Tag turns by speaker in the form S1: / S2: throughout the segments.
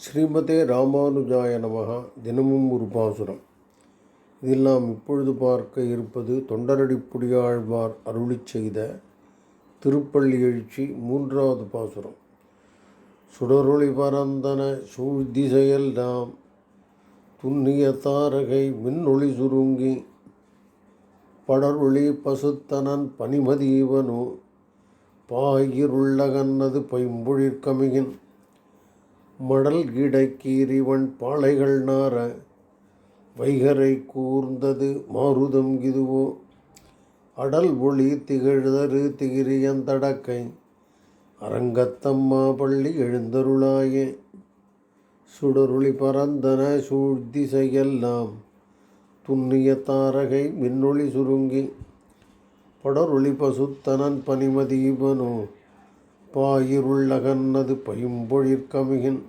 S1: ஸ்ரீமதே ராமானுஜாய நமகா. தினமும் ஒரு பாசுரம். இதில் நாம் இப்பொழுது பார்க்க இருப்பது தொண்டரடிப்புடியாழ்வார் அருளிச் செய்த திருப்பள்ளி எழுச்சி மூன்றாவது பாசுரம். சுடரொளி பரந்தன சூழ்திசையல் நாம் துண்ணிய தாரகை மின்னொளி சுருங்கி. படரொளி பசுத்தனன் பனிமதீவனோ. பாயிருள்ளகன்னது பைம்பொழிற்கமிகின் மடல் கிடக்கீரிவன் பாளைகள் நார வைகரை கூர்ந்தது மாருதம் இதுவோ? அடல் ஒளி திகழ்தரு திகிரியந்தடக்கை அரங்கத்தம்மா பள்ளி எழுந்தருளாயே. சுடருளி பரந்தன சூழ்திசையெல்லாம் துண்ணிய தாரகை மின்னொளி சுருங்கி படரொளி பசுத்தனன் பனிமதீபனோ? பாயிருள்ளகன்னது பைம்பொழிற்கமிகின்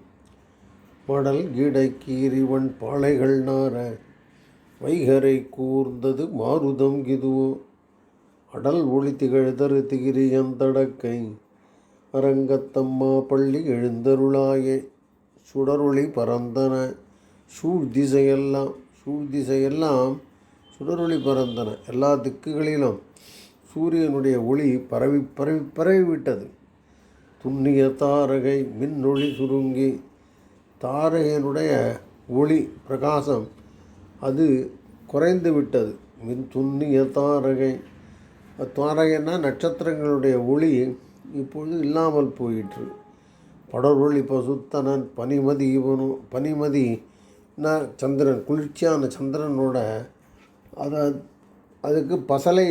S1: மடல் கிடக்கீரிவன் பாளைகள் நார வைகரை கூர்ந்தது மாருதம் கிதுவோ அடல் ஒளி திகழ்தரு திகிரியந்தடக்கை அரங்கத்தம்மா பள்ளி எழுந்தருளாயே. சுடரொளி பறந்தன சூழ்திசையெல்லாம் சூழ்திசையெல்லாம் சுடரொளி பறந்தன எல்லா திக்குகளிலும் சூரியனுடைய ஒளி பரவி பரவி பரவிவிட்டது. துண்ணிய தாரகை மின்னொளி சுருங்கி தாரகையினுடைய ஒளி பிரகாசம் அது குறைந்து விட்டது. மின் துண்ணிய தாரகை தாரகைன்னா நட்சத்திரங்களுடைய ஒளி இப்பொழுது இல்லாமல் போயிற்று. படரொளி பசுத்தனன் பனிமதி இவனும் பனிமதி சந்திரன் குளிர்ச்சியான சந்திரனோட அதை அதுக்கு பசலை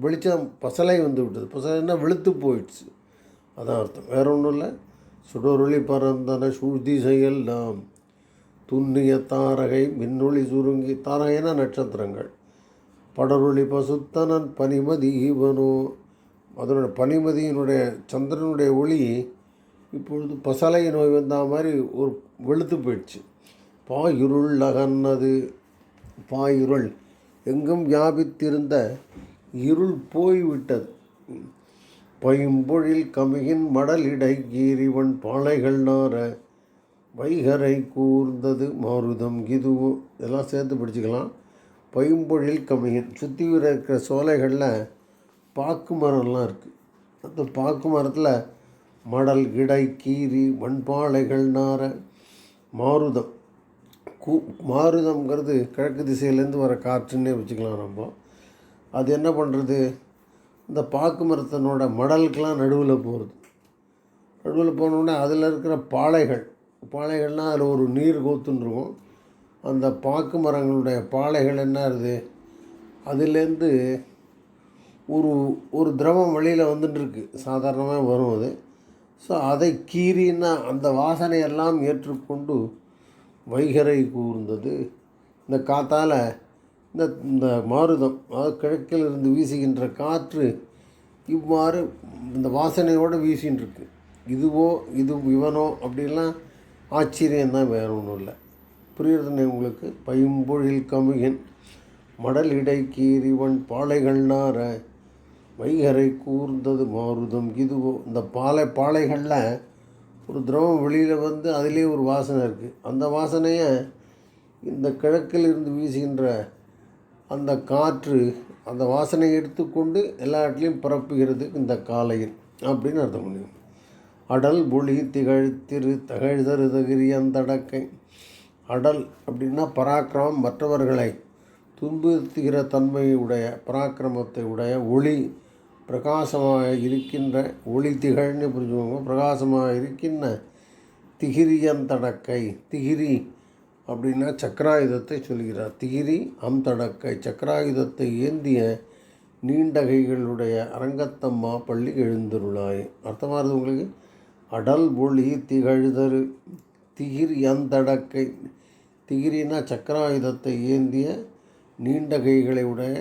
S1: வெளிச்சம் பசலை வந்து விட்டது. பசலைன்னா வெளுத்து போயிடுச்சு. அதான் அர்த்தம். வேற ஒன்றும் இல்லை சுடரொளி பரந்தன சூழ்திசையில் நாம். துண்ணிய தாரகை மின்னொளி சுருங்கி தாரகைனா நட்சத்திரங்கள். படரொளி பசுத்தனன் பனிமதி ஈவனோ. அதனோட பனிமதியினுடைய சந்திரனுடைய ஒளி இப்பொழுது பசலை நோய் வந்த மாதிரி ஒரு வெளுத்து போயிடுச்சு. பாயிருள் அகன்னது பாயிருள். எங்கும் வியாபித்திருந்த இருள் போய்விட்டது. பைம்பொழில் கமிகின் மடலிடை கீரிவன் பாலைகள் நார வைகரை கூர்ந்தது மாருதம். கிதுவோ இதெல்லாம் சேர்த்து பிடிச்சிக்கலாம். பைம்பொழில் கமிகின் சுற்றி இருக்கிற சோலைகளில் பாக்கு மரம்லாம் இருக்குது அந்த பாக்கு மரத்தில் மடல் இடை கீரி மண்பாளைகள் நார மாருதம். கூ மாருதம்ங்கிறது கிழக்கு திசையிலேருந்து வர காற்றுன்னே வச்சுக்கலாம் நம்ம. அது என்ன பண்ணுறது இந்த பாக்கு மரத்தினோட மடலுக்கெலாம் நடுவில் போகிறது நடுவில் போனோடனே அதில் இருக்கிற பாளைகள் பாளைகள்னால் அதில் ஒரு நீர் கோத்துன்ருக்கும் அந்த பாக்கு மரங்களுடைய பாளைகள் என்ன இருக்குது அதுலேருந்து ஒரு ஒரு திரவம் வெளியில் வந்துட்டுருக்கு சாதாரணமாக வரும் அது. ஸோ அதை கீறினா அந்த வாசனையெல்லாம் ஏற்றுக்கொண்டு வைகரை கூர்ந்தது. இந்த காத்தால் இந்த இந்த மாருதம் அதாவது கிழக்கில் இருந்து வீசுகின்ற காற்று இவ்வாறு இந்த வாசனையோடு வீசின்னு இருக்கு இதுவோ இது இவனோ அப்படிலாம் ஆச்சரியம்தான் வேற ஒன்றும் இல்லை. புரியுறதுனே உங்களுக்கு? பைம்பொழில் கமுகன் மடல் இடைக்கீறிவன் பாலைகள் நார வைகரை கூர்ந்தது மாருதம் இதுவோ. இந்த பாலை பாலைகளில் ஒரு திரவம் வெளியில் வந்து அதிலே ஒரு வாசனை இருக்குது அந்த வாசனையை இந்த கிழக்கில் இருந்து வீசுகின்ற அந்த காற்று அந்த வாசனையை எடுத்துக்கொண்டு எல்லா இடத்துலையும் பரப்புகிறது இந்த காலையில் அப்படின்னு அர்த்தம் முடியும் அடல் புளி திகழ் திரு தகழ்தரு தகிரியந்தடக்கை அடல் அப்படின்னா பராக்கிரமம் மற்றவர்களை துன்புறுத்துகிற தன்மையுடைய பராக்கிரமத்தை உடைய ஒளி பிரகாசமாக இருக்கின்ற ஒளி திகழ்னு புரிஞ்சுக்கோங்க. பிரகாசமாக இருக்கின்ற திகிரியந்தடக்கை திகிரி அப்படின்னா சக்கராயுதத்தை சொல்கிறார். திகிரி அம்தடக்கை சக்கராயுதத்தை ஏந்திய நீண்டகைகளுடைய அரங்கத்தம்மா பள்ளி எழுந்துருளாய். அர்த்தமாகிறது உங்களுக்கு? அடல் ஒளி திகழ்தரு. திகிரி அந்தடக்கை திகிரினா சக்கராயுதத்தை ஏந்திய நீண்ட கைகளை உடைய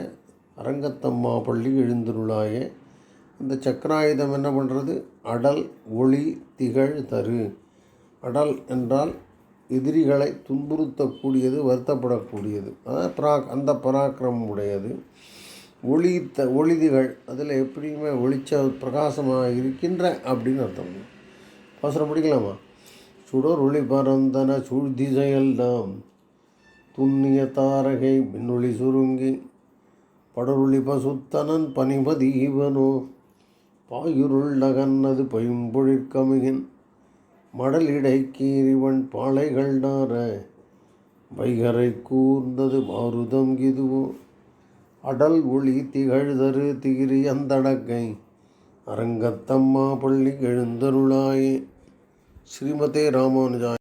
S1: அரங்கத்தம்மா பள்ளி எழுந்துருளாயே. அந்த சக்கராயுதம் என்ன பண்ணுறது அடல் ஒளி திகழ் தரு அடல் என்றால் எதிரிகளை துன்புறுத்தக்கூடியது வருத்தப்படக்கூடியது. அதாவது பரா அந்த பராக்கிரமம் உடையது. ஒளித்த ஒளிதிகள் அதில் எப்படியுமே ஒளிச்ச பிரகாசமாக இருக்கின்ற அப்படின்னு அர்த்தம். பாசனம் பிடிக்கலாமா? சுடர் ஒளி பரந்தன சூழ்திசையெல்லாம் துண்ணிய தாரகை மின்னொளி சுருங்கி படருளி பசுத்தனன் பனிமதீவனோ பாயுருள் நகன்னது பைம்பொழிற்கமிகின் மடலிடை கீரிவன் பாலைகள் நார வைகரை கூர்ந்தது மாருதம் இதுவோ? அடல் ஒளி திகழ்தரு திகிரி அந்தடக்கை அரங்கத்தம்மா பள்ளி எழுந்தருளாயே. ஸ்ரீமதே ராமானுஜாய்